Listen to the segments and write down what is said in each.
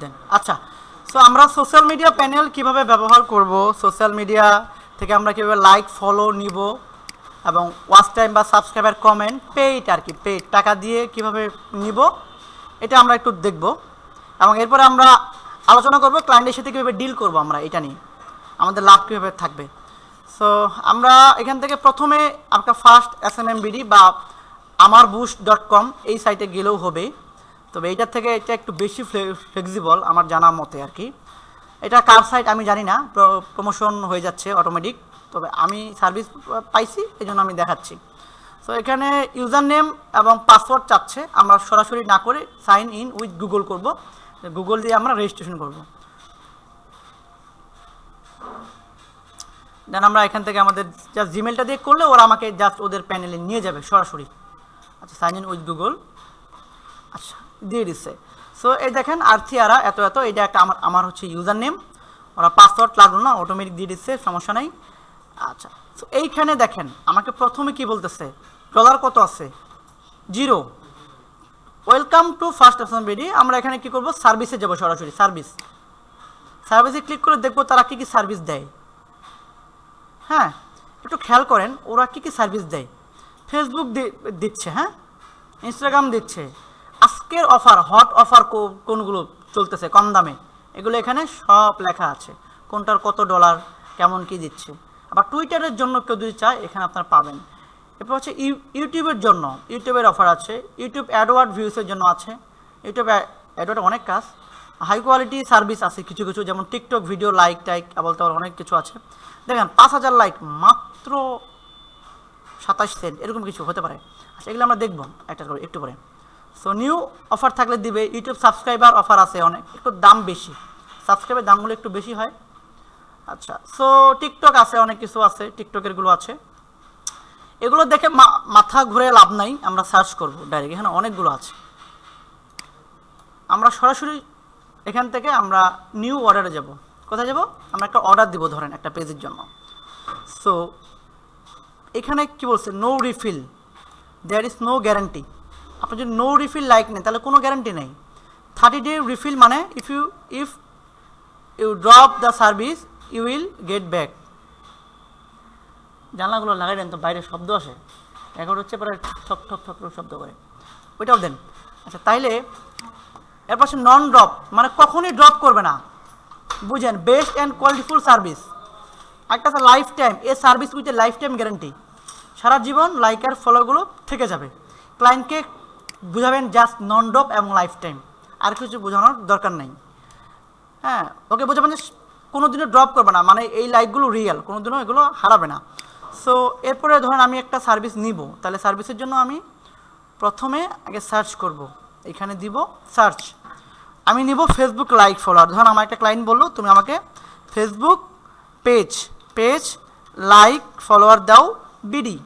দেন। আচ্ছা সো আমরা social media panel কীভাবে ব্যবহার করব? সোশ্যাল মিডিয়া থেকে আমরা কীভাবে লাইক ফলো নিব? এবং ওয়াচ টাইম বা সাবস্ক্রাইবার কমেন্ট পেইড আর কি পেইড টাকা দিয়ে কীভাবে নিব? এটা আমরা একটু দেখব। এবং এরপরে আমরা আলোচনা করব ক্লায়েন্টের সাথে কীভাবে ডিল করব আমরা এটা নিয়ে। আমাদের লাভ কীভাবে থাকবে। সো আমরা এখান থেকে প্রথমে আপনার first S M M BD বা আমার বুশ ডট কম এই সাইটে গেলেও হবে। তবে এইটার থেকে এটা একটু বেশি ফ্লেক্সিবল আমার জানা মতে আর কি। এটা কার সাইট আমি জানি না প্রমোশন হয়ে যাচ্ছে অটোমেটিক তবে আমি সার্ভিস পাইছি এই জন্য আমি দেখাচ্ছি। সো এখানে ইউজার নেম এবং পাসওয়ার্ড চাচ্ছে, আমরা সরাসরি না করে সাইন ইন উইথ গুগল করব গুগল দিয়ে আমরা রেজিস্ট্রেশন করব। দেন আমরা এখান থেকে আমাদের জাস্ট জিমেলটা দিয়ে করলে ওরা আমাকে জাস্ট ওদের প্যানেলে নিয়ে যাবে সরাসরি। আচ্ছা সাইন ইন উইথ গুগল আচ্ছা দিয়ে দিচ্ছে সো এই দেখেন আর্থিয়ারা, এত এত, এটা একটা আমার আমার হচ্ছে ইউজার নেম ওরা পাসওয়ার্ড লাগল না অটোমেটিক দিয়ে দিচ্ছে, সমস্যা নেই। আচ্ছা সো এইখানে দেখেন, আমাকে প্রথমে কি বলতেছে? ডলার কত আছে? Zero welcome to first option BD আমরা এখানে কি করব? সার্ভিসে যাব সরাসরি সার্ভিস সার্ভিসে ক্লিক করে দেখব তারা কি কি সার্ভিস দেয়। হ্যাঁ একটু খেয়াল করেন, ওরা কি কি সার্ভিস দেয়? ফেসবুক দিচ্ছে হ্যাঁ? ইনস্টাগ্রাম দিচ্ছে। আজকের অফার হট অফার কোনগুলো চলতেছে, কম দামে? এগুলো এখানে সব লেখা আছে। কোনটার কত ডলার কেমন কি দিচ্ছে। আবার টুইটারের জন্য কেউ যদি চায়, এখানে আপনারা পাবেন। এরপর হচ্ছে ইউ ইউটিউবের জন্য, ইউটিউবের অফার আছে। ইউটিউব অ্যাডওয়ার্ড ভিউসের জন্য আছে। ইউটিউব অ্যাডওয়ার্ড অনেক কাজ। হাই কোয়ালিটি সার্ভিস আছে কিছু কিছু, যেমন টিকটক ভিডিও লাইক টাইক বলতে পারো অনেক কিছু আছে। দেখেন, পাঁচ হাজার লাইক মাত্র সাতাশ সেন্ট এরকম কিছু হতে পারে। আচ্ছা এগুলো আমরা দেখব, একটা করে, একটু পরে। সো নিউ অফার থাকলে দিবে ইউটিউব সাবস্ক্রাইবার অফার আছে অনেক, একটু দাম বেশি। সাবস্ক্রাইবের দামগুলো একটু বেশি হয়। আচ্ছা সো টিকটক আছে, অনেক কিছু আছে টিকটকেরগুলো আছে। এগুলো দেখে মাথা ঘুরে লাভ নাই, আমরা সার্চ করব ডাইরেক্ট এখানে অনেকগুলো আছে। আমরা সরাসরি এখান থেকে আমরা নিউ অর্ডারে যাব। কোথায় যাব? আমরা একটা অর্ডার দিব ধরেন, একটা পেজের জন্য। সো এখানে কি বলছে? No refill there is no guarantee আপনি যদি নো রিফিল লাইক নেন, তাহলে কোনো গ্যারান্টি নেই। থার্টি ডে রিফিল মানে if you if you drop the service you will get back জানলাগুলো লাগাই দেন তো বাইরে শব্দ আসে। এখন হচ্ছে পরে ঠক ঠক ঠক শব্দ করে। ওইটাও দেন। আচ্ছা তাইলে এরপর সে নন ড্রপ মানে কখনই ড্রপ করবে না। বুঝেন বেস্ট অ্যান্ড কোয়ালিটিফুল সার্ভিস একটা আছে lifetime a service with a lifetime guarantee সারা জীবন লাইকার ফলোগুলো থেকে যাবে। ক্লায়েন্টকে বুঝাবেন জাস্ট নন ড্রপ এবং লাইফ টাইম আর কিছু বোঝানোর দরকার নেই। হ্যাঁ ওকে বোঝাবেন যে কোনো দিনও ড্রপ করবে না। মানে এই লাইকগুলো রিয়েল কোনো দিনও এগুলো হারাবে না। সো এরপরে ধরেন আমি একটা সার্ভিস নিব। তাহলে সার্ভিসের জন্য আমি প্রথমে আগে সার্চ করব। এখানে দিব সার্চ আমি নিব ফেসবুক লাইক ফলোয়ার ধরেন আমার একটা ক্লায়েন্ট বলল, তুমি আমাকে Facebook page page like follower দাও BD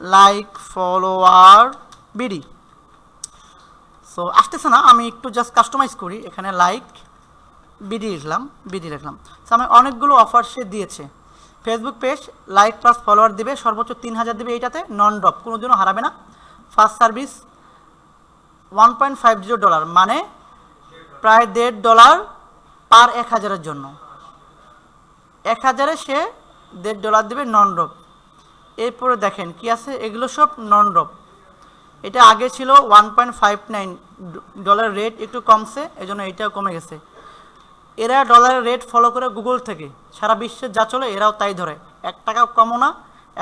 like follower BD so আসতেছে না, আমি একটু জাস্ট কাস্টমাইজ করি। এখানে লাইক বিডি লিখলাম বিডি লিখলাম। সো আমি অনেকগুলো অফার সে দিয়েছে। Facebook page like plus follower দিবে, সর্বোচ্চ তিন হাজার দিবে এইটাতে নন ড্রপ কোনো দিনও হারাবে না। First service one point five zero dollar মানে প্রায় দেড় ডলার পার এক হাজারের জন্য। এক হাজারে সে দেড় ডলার দেবে নন ড্রপ এরপরে দেখেন কি আছে, এগুলো সব নন ড্রপ এটা আগে ছিল one point five nine dollar rate একটু কমছে, এজন্য এটাও কমে গেছে। এরা ডলারের রেট ফলো করে গুগল থেকে। সারা বিশ্বে যা চলে, এরাও তাই ধরে। এক টাকাও কমও না,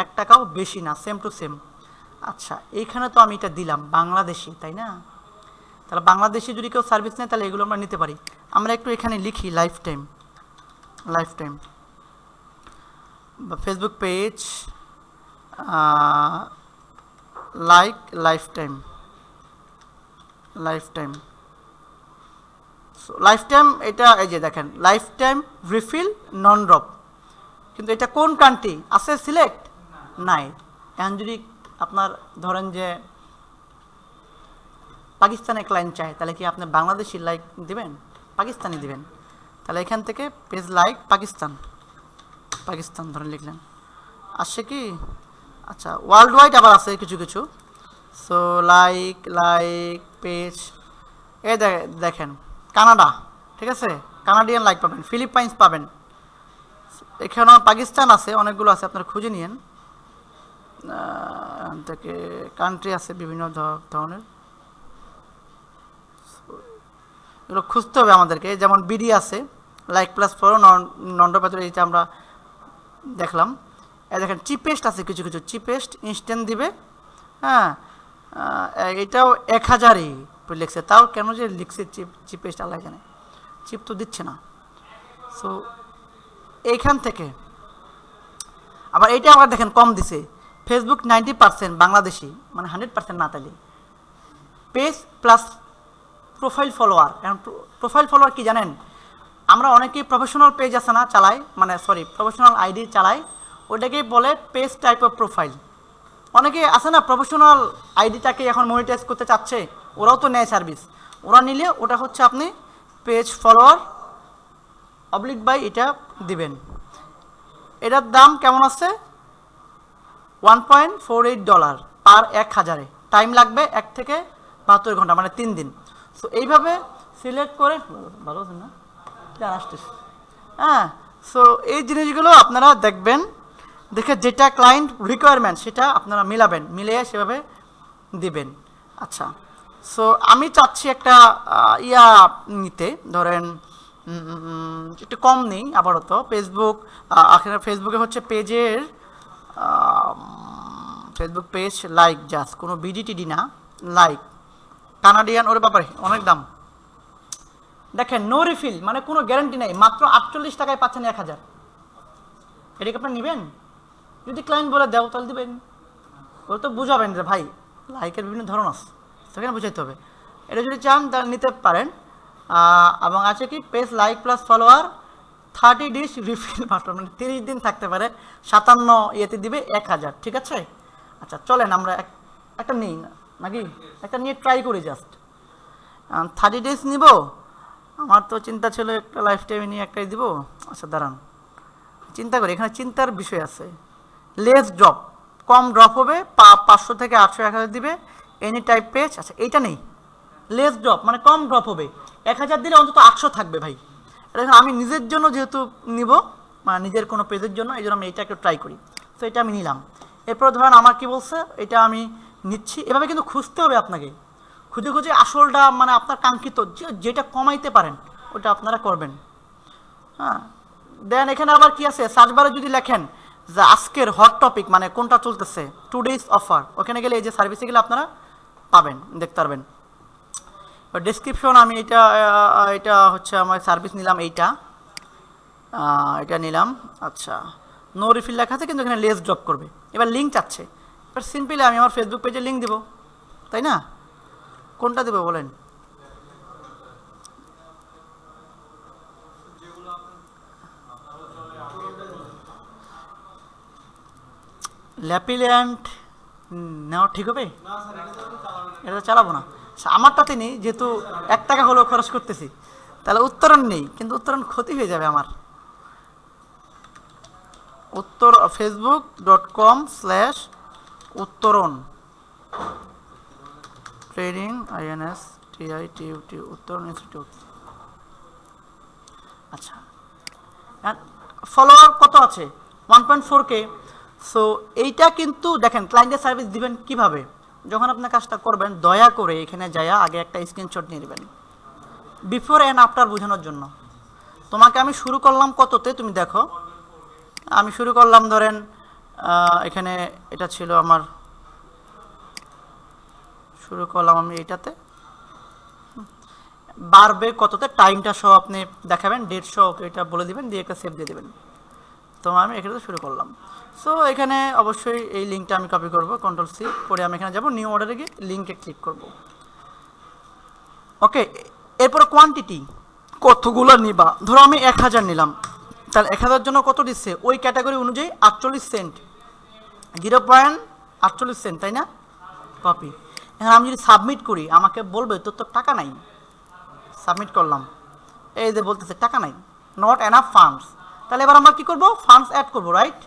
এক টাকাও বেশি না সেম টু সেম আচ্ছা এইখানে তো আমি এটা দিলাম, বাংলাদেশি, তাই না? তাহলে বাংলাদেশি যদি কেউ সার্ভিস নেয়, তাহলে এগুলো আমরা নিতে পারি। আমরা একটু এখানে লিখি lifetime lifetime Facebook page like lifetime lifetime এটা এই যে দেখেন lifetime refill non drop কিন্তু এটা কোন কান্ট্রি আছে সিলেক্ট নাই। এখন যদি আপনার ধরেন যে পাকিস্তানে ক্লায়েন্ট চায়, তাহলে কি আপনি বাংলাদেশি লাইক দিবেন? পাকিস্তানি দিবেন। তাহলে এখান থেকে পেজ লাইক পাকিস্তান। পাকিস্তান ধরে লিখলেন। আসছে কি? আচ্ছা ওয়ার্ল্ড ওয়াইড আবার আছে কিছু কিছু। সো লাইক লাইক পেজ এ দেখেন, কানাডা, ঠিক আছে? কানাডিয়ান লাইক পাবেন ফিলিপাইন্স পাবেন। এখানেও পাকিস্তান আছে, অনেকগুলো আছে, আপনারা খুঁজে নিয়েন। থেকে কান্ট্রি আছে, বিভিন্ন ধরনের। এগুলো খুঁজতে হবে আমাদেরকে, যেমন বিডি আছে লাইক প্লাস ফোর নন্ড এইটা আমরা দেখলাম। দেখেন চিপেস্ট আছে, কিছু কিছু চিপেস্ট ইনস্ট্যান্ট দিবে। হ্যাঁ এটাও এক হাজারই লিখছে। তাও কেন যে লিখছে চিপ চিপেস্ট আল্লাহ জানে। চিপ তো দিচ্ছে না। সো এইখান থেকে। আবার এইটা আবার দেখেন, কম দিছে। ফেসবুক নাইনটি পার্সেন্ট বাংলাদেশি মানে হান্ড্রেড পার্সেন্ট না তালি পেজ প্লাস প্রোফাইল ফলোয়ার এখন প্রোফাইল ফলোয়ার কি জানেন? আমরা অনেকেই প্রফেশনাল পেজ আছে না, চালাই। মানে সরি প্রফেশনাল আইডি চালাই। ওটাকেই বলে পেজ টাইপ অফ প্রোফাইল অনেকে আছে না প্রফেশনাল আইডিটাকে এখন মনিটাইজ করতে চাচ্ছে, ওরাও তো নেয় সার্ভিস ওরা নিলে ওটা হচ্ছে আপনি পেজ ফলোয়ার অবলিক বাই এটা দিবেন। এটার দাম কেমন আছে? One point four eight dollar per এক হাজারে। টাইম লাগবে এক থেকে বাহাত্তর ঘণ্টা মানে তিন দিন। সো এইভাবে সিলেক্ট করে, ভালো আছেন না? হ্যাঁ সো এই জিনিসগুলো আপনারা দেখবেন। দেখে যেটা ক্লায়েন্ট রিকোয়ারমেন্ট সেটা আপনারা মিলাবেন, মিলিয়ে সেভাবে দিবেন। আচ্ছা সো আমি চাচ্ছি একটা ইয়া নিতে, ধরেন একটু কম নেই আপাতত। ফেসবুক এখানে ফেসবুকে হচ্ছে পেজের ফেসবুক পেজ লাইক জাস্ট কোনো বিডিটিডি না লাইক কানাডিয়ান ওর ব্যাপারে অনেক দাম। দেখেন নো রিফিল মানে কোনো গ্যারান্টি নেই, মাত্র আটচল্লিশ টাকায় পাচ্ছেন এক হাজার। এটাকে আপনার নেবেন? যদি ক্লায়েন্ট বলে, দেও, তাহলে দিবেন। ওরা তো বুঝাবেন যে, ভাই লাইকের বিভিন্ন ধরন আছে সেখানে বুঝাইতে হবে। এটা যদি চান, তাহলে নিতে পারেন। এবং আছে কি page like plus follower thirty days refill মাত্র মানে তিরিশ দিন থাকতে পারে, সাতান্ন ইয়েতে দিবে এক হাজার, ঠিক আছে? আচ্ছা চলেন, আমরা এক, একটা নিই নাকি? একটা নিয়ে ট্রাই করি জাস্ট থার্টি ডেজ নিব। আমার তো চিন্তা ছিল একটা লাইফ টাইমে নিয়ে একটাই দিব। আচ্ছা দাঁড়ান। চিন্তা করি, এখানে চিন্তার বিষয় আছে। Less drop. কম ড্রপ হবে, পা- পাঁচশো থেকে আটশো এক হাজার দিবে। এনি টাইপ পেজ আচ্ছা এইটা নেই। লেস ড্রপ মানে কম ড্রপ হবে। এক হাজার দিলে অন্তত আটশো থাকবে ভাই। এটা আমি নিজের জন্য যেহেতু নিব মানে নিজের কোনো পেজের জন্য, এই জন্য আমি এটা একটু ট্রাই করি। তো এটা আমি নিলাম। এরপর ধরেন আমার কি বলছে, এটা আমি নিচ্ছি। এভাবে কিন্তু খুঁজতে হবে আপনাকে। খুঁজে খুঁজে আসলটা মানে আপনার কাঙ্ক্ষিত যেটা কমাইতে পারেন, ওটা আপনারা করবেন। হ্যাঁ। দেন এখানে আবার কি আছে? সার্চ বারে যদি লেখেন যে আজকের হট টপিক মানে কোনটা চলতেছে? টু ডেজ অফার ওখানে গেলে এই যে সার্ভিসে গেলে আপনারা পাবেন, দেখতে পারবেন। ডিসক্রিপশন আমি এটা এটা হচ্ছে আমার সার্ভিস নিলাম এইটা। এটা নিলাম আচ্ছা। নো রিফিল লেখা আছে, কিন্তু এখানে লেস ড্রপ করবে। এবার লিঙ্ক চাচ্ছে। এবার সিম্পলি আমি আমার ফেসবুক পেজে লিঙ্ক দেবো। তাই না? কোনটা দেবো বলেন? ল্যাপিল্যান্ড নেওয়া ঠিক হবে? এটা চালাবো না। আচ্ছা, আমারটাতে নেই যেহেতু এক টাকা হলেও খরচ করতেছি। তাহলে উত্তরণ নেই কিন্তু উত্তরণ ক্ষতি হয়ে যাবে আমার। উত্তর Facebook dot com slash Uttoron. Training INS TI টিউটি Uttoron institute আচ্ছা। ফলোয়ার কত আছে? One point four K so এইটা কিন্তু দেখেন ক্লায়েন্টের সার্ভিস দিবেন কীভাবে? যখন আপনার কাজটা করবেন, দয়া করে এখানে যায়া, আগে একটা স্ক্রিনশট নিয়ে নেবেন। বিফোর অ্যান্ড আফটার বোঝানোর জন্য। তোমাকে আমি শুরু করলাম কততে, তুমি দেখো। আমি শুরু করলাম, ধরেন এখানে এটা ছিল আমার, শুরু করলাম আমি এইটাতে। বাড়বে কততে টাইমটা সহ আপনি দেখাবেন সহ এটা বলে দিবেন, দিয়ে একটা সেভ দিয়ে দেবেন। তো আমি এখানে শুরু করলাম। সো এখানে অবশ্যই এই লিঙ্কটা আমি কপি করব কন্ট্রোল সি করে আমি এখানে যাব নিউ অর্ডারে গিয়ে লিঙ্কে ক্লিক করব। ওকে এরপর কোয়ান্টিটি কতগুলো নিবা? ধরো আমি এক হাজার নিলাম। তাহলে এক হাজার জন্য কত দিচ্ছে? ওই ক্যাটাগরি অনুযায়ী আটচল্লিশ সেন্ট জিরো পয়েন্ট আটচল্লিশ সেন্ট তাই না? কপি এখন আমি যদি সাবমিট করি, আমাকে বলবে, তোর তো টাকা নাই। সাবমিট করলাম। এই যে বলতেছে, টাকা নাই। নট এনাফ ফান্ডস তাহলে এবার আমরা কি করব? ফান্ডস অ্যাড করব রাইট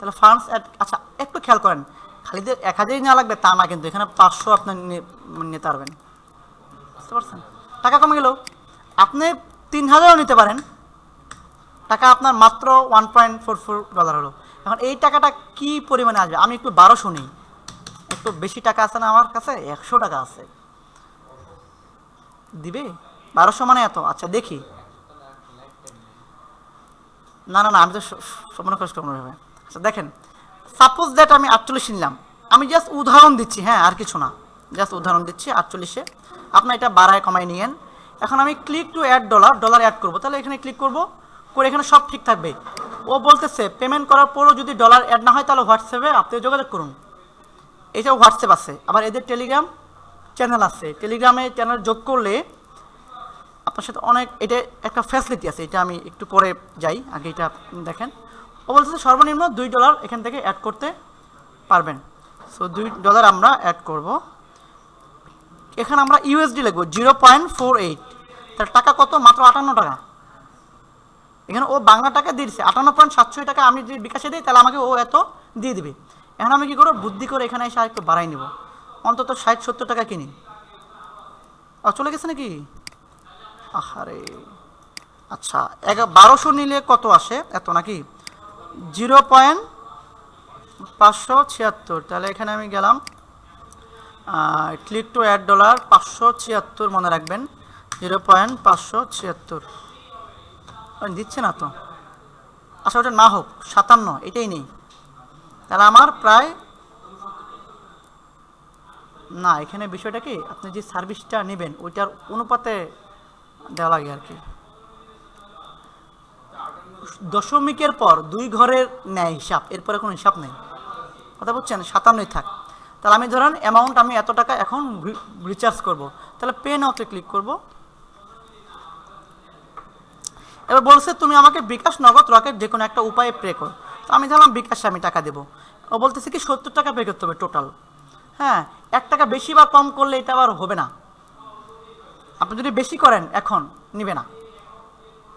তাহলে ফান্ডস আচ্ছা একটু খেয়াল করেন। খালি যে এক হাজারই নেওয়া লাগবে, তা না, কিন্তু এখানে পাঁচশো আপনি নিতে পারবেন। বুঝতে পারছেন? টাকা কমে গেল আপনি তিন হাজারও নিতে পারেন। টাকা আপনার মাত্র one point four four dollar হলো। এখন এই টাকাটা কি পরিমাণে আসবে? আমি একটু বারোশো নিই একটু বেশি টাকা আছে না আমার কাছে? একশো টাকা আছে। দিবে? বারোশো মানে এত? আচ্ছা দেখি। না না না, আমি তো কষ্ট করব হবে। দেখেন সাপোজ দ্যাট আমি আটচল্লিশ নিলাম। আমি জাস্ট উদাহরণ দিচ্ছি হ্যাঁ আর কিছু না। জাস্ট উদাহরণ দিচ্ছি, আটচল্লিশে। আপনার এটা বাড়ায় কমায় নিয়েন। এখন আমি click to add dollar dollar add করব। তাহলে এখানে ক্লিক করব, করে এখানে সব ঠিক থাকবে। ও বলতেছে পেমেন্ট করার পরও যদি ডলার অ্যাড না হয়, তাহলে হোয়াটসঅ্যাপে আপনি যোগাযোগ করুন। এটাও হোয়াটসঅ্যাপ আছে। আবার এদের টেলিগ্রাম চ্যানেল আছে। টেলিগ্রামে চ্যানেল যোগ করলে আপনার সাথে অনেক, এটা একটা ফ্যাসিলিটি আছে। এটা আমি একটু পরে যাই। আগে এটা দেখেন। ও বলছে সর্বনিম্ন দুই ডলার এখান থেকে অ্যাড করতে পারবেন। সো দুই ডলার আমরা অ্যাড করব। এখানে আমরা ইউএসডি লিখব জিরো পয়েন্ট ফোর এইট তার টাকা কত? মাত্র আটান্ন টাকা। এখানে ও বাংলা টাকা দিয়ে দিচ্ছে আটান্ন পয়েন্ট সাতশো টাকা আমি যদি বিকাশে দিই, তাহলে আমাকে ও এত দিয়ে দিবে। এখন আমি কি করব? বুদ্ধি করে এখানে এসে আরেকটু বাড়াই নিব। অন্তত ষাট সত্তর টাকা কিনি। ও, চলে গেছে নাকি? আহারে। আচ্ছা এক বারোশো নিলে কত আসে? এত নাকি? জিরো পয়েন্ট পাঁচশো ছিয়াত্তর। তাহলে এখানে আমি গেলাম। ক্লিক টু অ্যাড ডলার পাঁচশো ছিয়াত্তর মনে রাখবেন। জিরো পয়েন্ট পাঁচশো ছিয়াত্তর। দিচ্ছে না তো। আচ্ছা ওটা না হোক, সাতান্ন, এটাই নেই। তাহলে আমার প্রায় না, এখানে বিষয়টা কি? আপনি যে সার্ভিসটা নেবেন, ওইটার অনুপাতে দেওয়া লাগে আর কি। দশমিকের পর দুই ঘরের ন্যায় হিসাব, এরপরে কোনো হিসাব নেই। কথা বলছেন সাতান্নই থাক। তাহলে আমি ধরেন অ্যামাউন্ট আমি এত টাকা এখন রিচার্জ করব। তাহলে পে নাওতে ক্লিক করব। এবার বলছে, তুমি আমাকে বিকাশ নগদ রকেট যে কোনো একটা উপায়ে পে করো। তো আমি ধরলাম বিকাশে আমি টাকা দেবো। ও বলতেছে কি, সত্তর টাকা পে করতে হবে টোটাল হ্যাঁ এক টাকা বেশি বা কম করলে এটা আবার হবে না। আপনি যদি বেশি করেন, এখন নিবে না।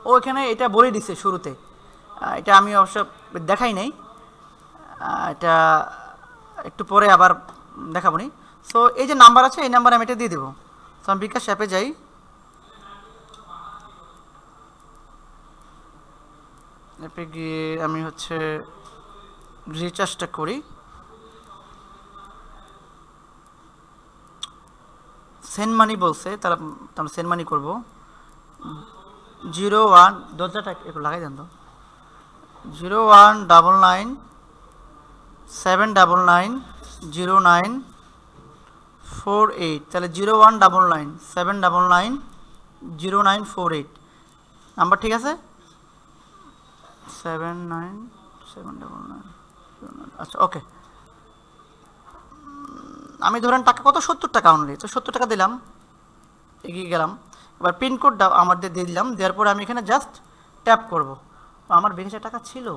ও এখানে এটা বলে দিছে শুরুতে। এটা আমি অবশ্য দেখাই নাই। এটা একটু পরে আবার দেখাবো নি সো এই যে নাম্বার আছে, এই নাম্বার আমি এটা দিয়ে দেবো। তো আমি বিকাশ অ্যাপে যাই। অ্যাপে গিয়ে আমি হচ্ছে রিচার্জটা করি। সেন্ড মানি বলছে তারা আমরা সেন্ড মানি করব। জিরো ওয়ান দরজাটা একটু লাগাই দেন তো। Zero one double nine seven double nine zero nine four eight তাহলে zero one double nine seven double nine zero nine four eight number ঠিক আছে? Seven nine seven double nine আচ্ছা ওকে আমি ধরেন টাকা কত? সত্তর টাকা অনলি তো সত্তর টাকা দিলাম, এগিয়ে গেলাম। এবার পিনকোডটা আমার দিয়ে দিলাম, দেওয়ার পরে আমি এখানে জাস্ট ট্যাপ করব। আমার বিকাশে টাকা ছিল?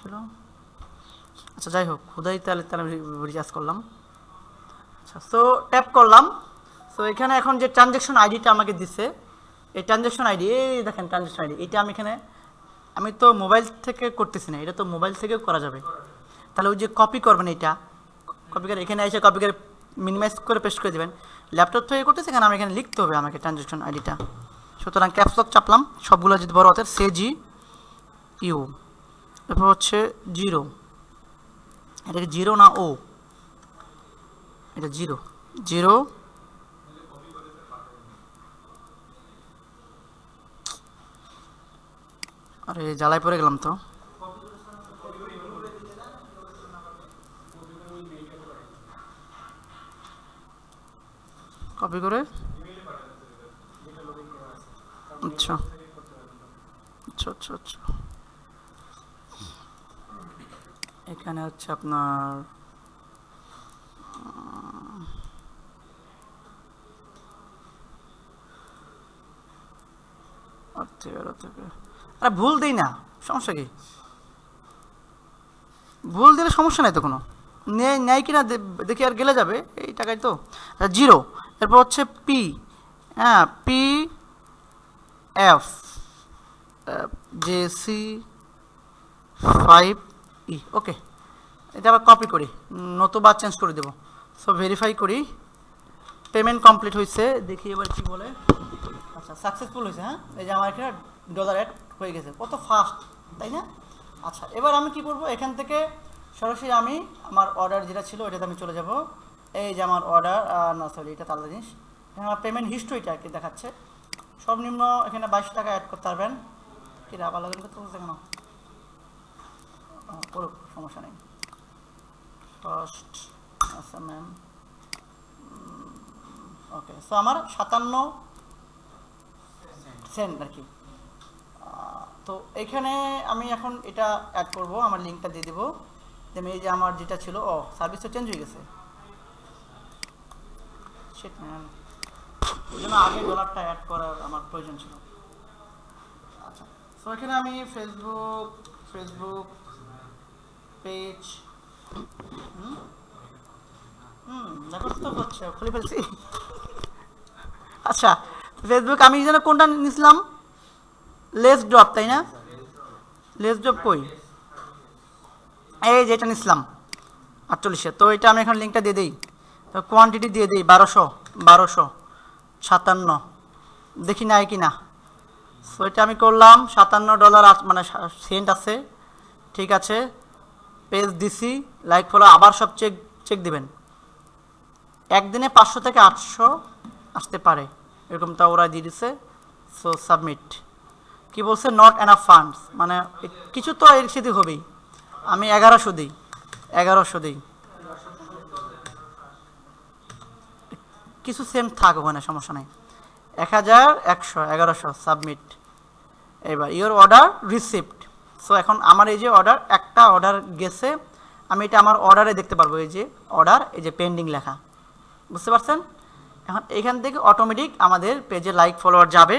ছিল? আচ্ছা যাই হোক খুদাই তাহলে তাহলে রিচার্জ করলাম। আচ্ছা তো ট্যাপ করলাম। তো এখানে এখন যে ট্রানজ্যাকশন আইডিটা আমাকে দিছে, এই ট্রানজ্যাকশন আইডি এই দেখেন ট্রানজ্যাকশন আইডি এটা আমি এখানে, আমি তো মোবাইল থেকে করতেছি না, এটা তো মোবাইল থেকেও করা যাবে। তাহলে ওই যে কপি করবেন এটা কপি করে এখানে এসে কপি করে মিনিমাইজ করে পেস্ট করে দেবেন। ল্যাপটপ থেকে করতেছে এখানে আমি এখানে লিখতে হবে আমাকে ট্রানজ্যাকশন আইডিটা সুতরাং ক্যাপসলক চাপলাম, সবগুলো যদি বড় হাতের সে জি ইউ এরপর হচ্ছে জিরো এটা কি জিরো না ও এটা জিরো জিরো আরে, জ্বালায় পড়ে গেলাম তো। কপি করে আচ্ছা আচ্ছা আচ্ছা আচ্ছা এখানে হচ্ছে আপনার আরে ভুল দিই না, সমস্যা কি? ভুল দিলে সমস্যা নাই তো কোনো? নেয় নেয় কিনা দে- দেখি আর গেলে যাবে, এই টাকায় তো। জিরো, এরপর হচ্ছে পি হ্যাঁ P J C five E okay এটা আবার কপি করি, নতুবা চেঞ্জ করে দেবো। সো ভেরিফাই করি। পেমেন্ট কমপ্লিট হয়েছে দেখি এবার কি বলে। আচ্ছা সাকসেসফুল হয়েছে হ্যাঁ? এই যে আমার এখানে ডলার অ্যাড হয়ে গেছে। কত ফাস্ট তাই না? আচ্ছা এবার আমি কি করব? এখান থেকে সরাসরি আমি আমার অর্ডার যেটা ছিল ওটাতে আমি চলে যাব। এই যে আমার অর্ডার না সরি এটা তাহলে জিনিস। আমার পেমেন্ট হিস্ট্রিটা আর কি দেখাচ্ছে। সর্বনিম্ন এখানে বাইশ টাকা অ্যাড করতে পারবেন। কি রে আবার লগইন করতে বলছে কেন? করুক সমস্যা নেই। ফার্স্ট আচ্ছা ম্যাম ওকে সো আমার সাতান্ন সেন্ট আর কি। তো এখানে আমি এখন এটা অ্যাড করব আমার লিঙ্কটা দিয়ে দেবো। দেন এই যে আমার যেটা ছিল ও সার্ভিস তো চেঞ্জ হয়ে গেছে। সেট আচ্ছা আমি ফেসবুক ফেসবুক পেজ আচ্ছা ফেসবুক আমি যেন কোনটা নিছিলাম? লেস ড্রপ তাই না? লেস ড্রপ কই? এই যে এটা নিছিলাম, আটচল্লিশে। তো এটা আমি এখন লিঙ্কটা দিয়ে দিই। তো কোয়ান্টিটি দিয়ে দিই, বারোশো বারোশো। সাতান্ন। দেখি নাই কি না সো এটা আমি করলাম, সাতান্ন ডলার মানে সেন্ট আছে। ঠিক আছে। পেজ দিছি লাইক ফলো আবার সব চেক চেক দিবেন। একদিনে পাঁচশো থেকে আটশো আসতে পারে। এরকম এরকমটা ওরা দিয়ে দিছে। সো সাবমিট কি বলছে? নট এনাফ ফান্ডস মানে কিছু তো এর সাথে হবেই। আমি এগারোশো দিই। এগারোশো দিই। কিছু সেম থাক ওখানে সমস্যা নেই। এক হাজার একশো এগারোশো সাবমিট এবার ইওর অর্ডার রিসিপ্ট সো এখন আমার এই যে অর্ডার একটা অর্ডার গেছে, আমি এটা আমার অর্ডারে দেখতে পারব, এই যে অর্ডার এই যে পেন্ডিং লেখা। বুঝতে পারছেন? এখন এখান থেকে অটোমেটিক আমাদের পেজে লাইক ফলোয়ার যাবে।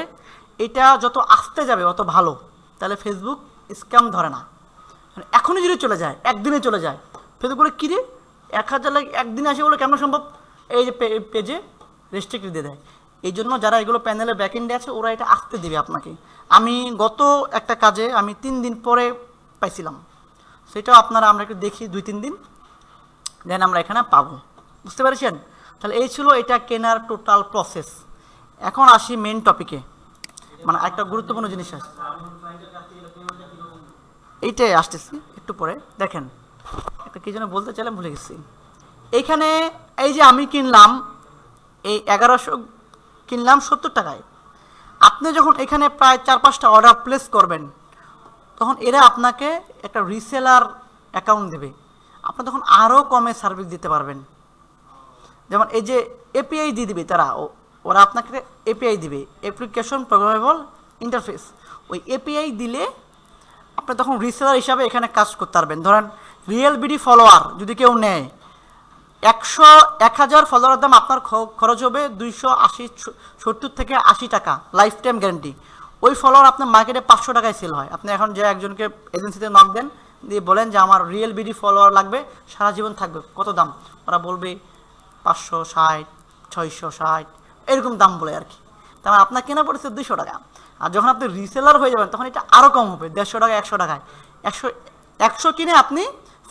এটা যত আসতে যাবে, অত ভালো। তাহলে ফেসবুক স্ক্যাম ধরে না। এখনই যদি চলে যায়, একদিনে চলে যায়। ফেসবুক বলে কী রে এক হাজার লাইক একদিনে আসে বলে কেমন সম্ভব? এই যে পেজে রেস্ট্রিক্ট দিয়ে দেয়। এই জন্য যারা এগুলো প্যানেলের ব্যাকএন্ডে আছে, ওরা এটা আসতে দেবে আপনাকে। আমি গত একটা কাজে আমি তিন দিন পরে পাইছিলাম। সেটাও আপনারা, আমরা একটু দেখি দুই, তিন দিন। দেন আমরা এখানে পাবো। বুঝতে পেরেছেন? তাহলে এই ছিল এটা কেনার টোটাল প্রসেস এখন আসি মেন টপিকে মানে একটা গুরুত্বপূর্ণ জিনিস আছে। এইটাই আসতেছি, একটু পরে। দেখেন, একটা কি যেন বলতে চাইলাম, ভুলে গেছি। এইখানে এই যে আমি কিনলাম এই এগারোশো কিনলাম সত্তর টাকায়। আপনি যখন এখানে প্রায় চার পাঁচটা অর্ডার প্লেস করবেন, তখন এরা আপনাকে একটা রিসেলার অ্যাকাউন্ট দেবে। আপনি তখন আরও কমে সার্ভিস দিতে পারবেন। যেমন এই যে এপিআই দিয়ে দিবে তারা ওরা আপনাকে এপিআই দিবে অ্যাপ্লিকেশন প্রোগ্রামেবল ইন্টারফেস ওই এপিআই দিলে আপনি তখন রিসেলার হিসাবে এখানে কাজ করতে পারবেন। ধরেন রিয়েল বিডি ফলোয়ার যদি কেউ নেয় একশো এক হাজার ফলোয়ারের দাম আপনার খরচ হবে দুইশো আশি সত্তর থেকে আশি টাকা লাইফ টাইম গ্যারান্টি ওই ফলোয়ার আপনার মার্কেটে পাঁচশো টাকায় সেল হয়। আপনি এখন যে একজনকে এজেন্সিতে নক দেন, দিয়ে বলেন যে আমার রিয়েল বিডি ফলোয়ার লাগবে, সারা জীবন থাকবে। কত দাম? ওরা বলবে পাঁচশো ষাট, ছয়শো ষাট, এরকম দাম বলে আর কি। তার মানে আপনার কেনা পড়েছে দুশো টাকা। আর যখন আপনি রিসেলার হয়ে যাবেন, তখন এটা আরও কম হবে, দেড়শো টাকা, একশো টাকায়। একশো একশো কিনে আপনি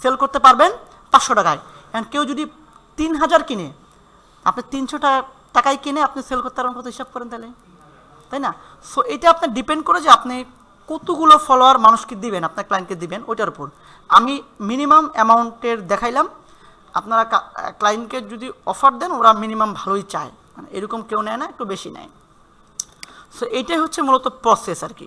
সেল করতে পারবেন পাঁচশো টাকায়। এখন কেউ যদি তিন হাজার কিনে, আপনি তিনশো টাকায় কিনে আপনি সেল করতে পারবেন, কত হিসাব করেন তাহলে? তাই না? সো এটা আপনার ডিপেন্ড করে যে আপনি কতগুলো ফলোয়ার মানুষকে দিবেন, আপনার ক্লায়েন্টকে দিবেন, ওইটার উপর। আমি মিনিমাম অ্যামাউন্টের দেখাইলাম। আপনারা ক্লায়েন্টকে যদি অফার দেন, ওরা মিনিমাম ভালোই চায়। মানে এরকম কেউ নেয় না, একটু বেশি নেয়। সো এইটাই হচ্ছে মূলত প্রসেস আর কি।